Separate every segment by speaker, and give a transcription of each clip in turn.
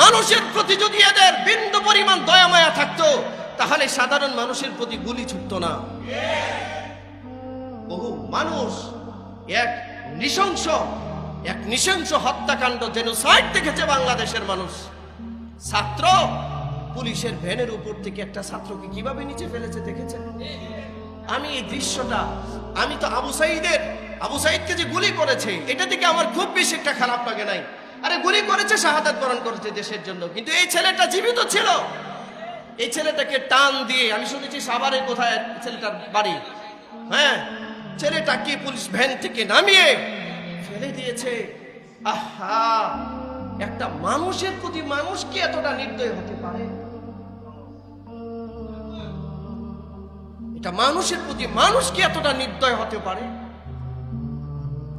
Speaker 1: মানুষের প্রতি যদি এদের বিন্দু পরিমাণ দয়া মায়া থাকতো, তাহলে সাধারণ মানুষের প্রতি গুলি ছুটতো না। বহু মানুষ এক নৃশংস এক নৃশংস হত্যাকাণ্ড যেন জেনোসাইড দেখেছে বাংলাদেশের মানুষ। ছাত্র পুলিশের ভ্যানের উপর থেকে একটা ছাত্রকে কীভাবে নিচে ফেলেছে দেখেছে? আমি এই দৃশ্যটা, আমি তো আবু সাইদের, আবু সাইদকে যে গুলি করেছে, এটা থেকে আমার খুব বেশি একটা খারাপ লাগে নাই। আরে গুলি করেছে, শাহাদাত বরণ করেছে দেশের জন্য। কিন্তু এই ছেলেটা জীবিত ছিল। এই ছেলেটাকে টান দিয়ে, আমি শুনেছি সাভারের কোথায় ছেলেটার বাড়ি। হ্যাঁ ছেলেটাকে পুলিশ ভ্যান থেকে নামিয়ে ফেলে দিয়েছে। আহা, একটা মানুষের প্রতি মানুষ কি এতটা নির্দয় হতে পারে? এটা মানুষের প্রতি মানুষ কি এতটা নির্দয় হতে পারে?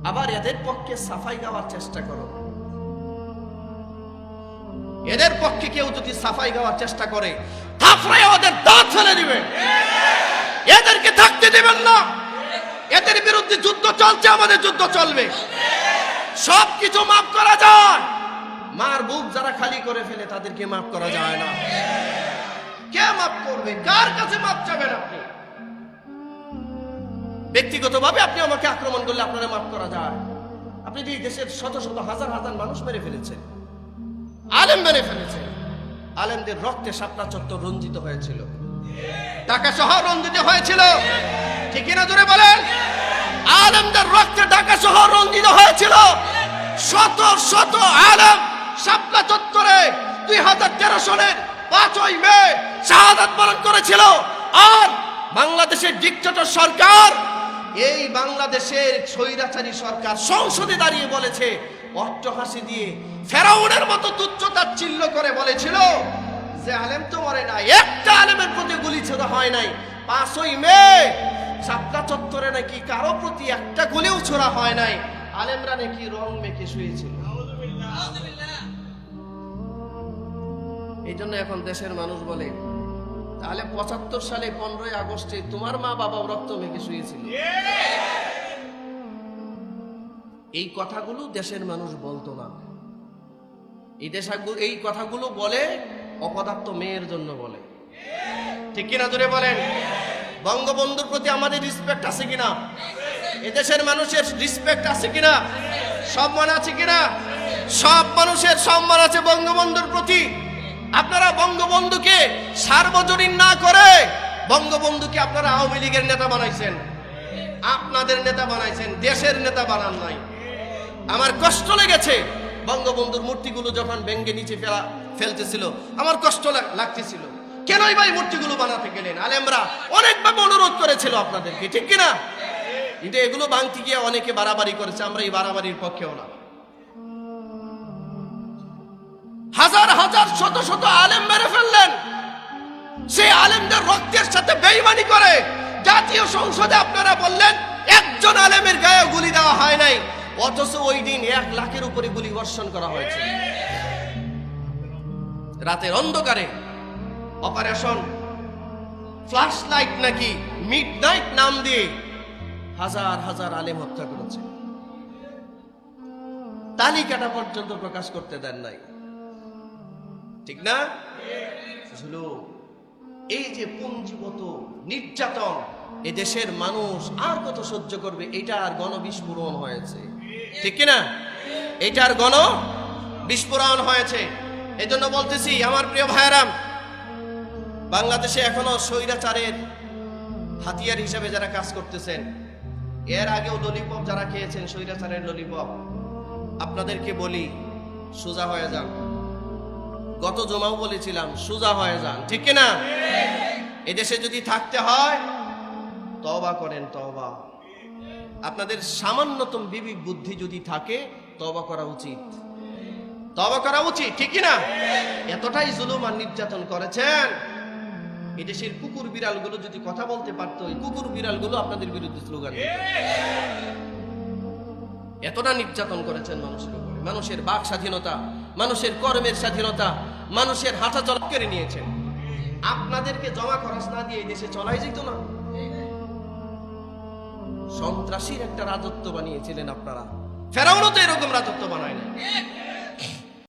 Speaker 1: আবার এদের পক্ষে সাফাই গাওয়ার চেষ্টা করো। এদের পক্ষে কেউ যদি সাফাই গাওয়ার চেষ্টা করে থাফড়ায় ওদের দাঁত ফেলে দিবে। এদেরকে থাকতে দেবেন না। এদের বিরুদ্ধে যুদ্ধ চলছে, আমাদের যুদ্ধ চলবে। সব কিছু মাফ করা যায়। মার বুক যারা খালি করে ফেলে, তাদেরকে মাফ করা যায় না। কে মাফ করবে? কার কাছে মাফ চাবেন আপনি? ব্যক্তিগতভাবে আপনি আমাকে আক্রমণ করলে আপনারা মাফ করা যায়। আপনি এই দেশের শত শত, হাজার হাজার মানুষ মেরে ফেলেছেন? আলেম মেরে ফেলেছেন আলেমদের রক্তে সাপটা চত্বর রঞ্জিত হয়েছিল। ঢাকা শহর রঞ্জিত হয়েছিল। ঠিক না জোরে বলেন? আলেমদের রক্তে ঢাকা শহর রঞ্জিত হয়েছিল। শত শত আলেম শাপলা চত্বরে দুই হাজার তেরো সনের পাঁচই মে শাহাদাত বরণ করেছিল। আর বাংলাদেশের ডিকটেটর সরকার এই বাংলাদেশের স্বৈরাচারী সরকার সংসদে দাঁড়িয়ে বলেছে অট্টহাসি দিয়ে ফেরাউনের মতো তুচ্ছতার চিহ্ন করে বলেছিল যে আলেম তো মরে নাই, একটা আলেমের প্রতি গুলি ছোড়া হয় নাই। পাঁচই মে সাপলা চত্বরে নাকি কারও প্রতি একটা গুলিও ছোড়া হয় নাই। আলেমরা নাকি রং মেখে শুয়েছিল। এই জন্য এখন দেশের মানুষ বলে, তাহলে পঁচাত্তর সালে পনেরোই আগস্টে তোমার মা বাবা রক্ত মেখে শুয়েছিল। এই কথাগুলো দেশের মানুষ বলতো না। এই এই কথাগুলো বলে অপদার্থ মেয়ের জন্য বলে। ঠিক কিনা জোরে বলেন? বঙ্গবন্ধুর প্রতি আমাদের রিসপেক্ট আছে কিনা? এদেশের মানুষের রিসপেক্ট আছে কিনা? সম্মান আছে কিনা? সব মানুষের সম্মান আছে বঙ্গবন্ধুর প্রতি। আপনারা বঙ্গবন্ধুকে সার্বজনীন না করে বঙ্গবন্ধুকে আপনারা আওয়ামী লীগের নেতা বানাইছেন। আপনাদের নেতা বানাইছেন, দেশের নেতা বানান নাই। আমার কষ্ট লেগেছে। বঙ্গবন্ধুর মূর্তিগুলো যখন ব্যঙ্গে নিচে ফেলা, ফেলতেছিল, আমার কষ্ট লাগ- লাগতেছিল। কেনই ভাই মূর্তিগুলো বানাতে গেলেন? আলেমরা অনেকভাবে অনুরোধ করেছিল আপনাদেরকে, ঠিক কিনা? কিন্তু এগুলো ভাঙতে গিয়ে অনেকে বাড়াবাড়ি করেছে, আমরা এই বাড়াবাড়ির পক্ষেও না। হাজার হাজার, শত শত আলেম মেরে ফেললেন। সেই আলেমদের রক্তের সাথে বেইমানি করে জাতীয় সংসদে আপনারা বললেন, একজন আলেমের গায়ে গুলি দেওয়া হয় নাই। অথচ ওই দিন এক লাখের উপরে গুলি বর্ষণ করা হয়েছে। রাতের অন্ধকারে অপারেশন ফ্ল্যাশ লাইট নাকি মিড নাইট নাম দিয়ে হাজার হাজার আলেম হত্যা করেছে। তালিকাটা পর্যন্ত প্রকাশ করতে দেন নাই। ঠিক না? এই যে পুঞ্জীগত নির্যাতন এ দেশের মানুষ আর কত সহ্য করবে এটার গণবিস্ফোরণ হয়েছে। ঠিক কিনা? এটার গণ বিস্ফোরণ হয়েছে। এজন্য বলতেছি, আমার প্রিয় ভাইরাম বাংলাদেশে এখনও স্বৈরাচারের হাতিয়ার হিসেবে যারা কাজ করতেছেন, এর আগেও ললিপপ যারা খেয়েছেন, স্বৈরাচারের ললিপপ, আপনাদেরকে বলি, সোজা হয়ে যান। গত জমাও বলেছিলাম, সোজা হয়ে যান। ঠিক কিনা? এদেশে যদি থাকতে হয় তবা করেন তবা আপনাদের সামান্যতম বিবেক বুদ্ধি যদি থাকে তবা করা উচিত। তবা করা উচিত, ঠিক কিনা? এতটাই জুলুম আর নির্যাতন করেছেন। এদেশের কুকুর বিড়ালগুলো যদি কথা বলতে পারতো এই কুকুর বিড়ালগুলো আপনাদের বিরুদ্ধে স্লোগান এতটা নির্যাতন করেছেন মানুষের উপরে। মানুষের বাক স্বাধীনতা, মানুষের কর্মের স্বাধীনতা, মানুষের হাঁটা চলা কেড়ে নিয়েছেন। আপনাদেরকে জমা খরচ না দিয়ে এই দেশে চলাই যেত না। সন্ত্রাসীর একটা রাজত্ব বানিয়েছিলেন আপনারা। ফেরাউনও তো এরকম রাজত্ব বানায় না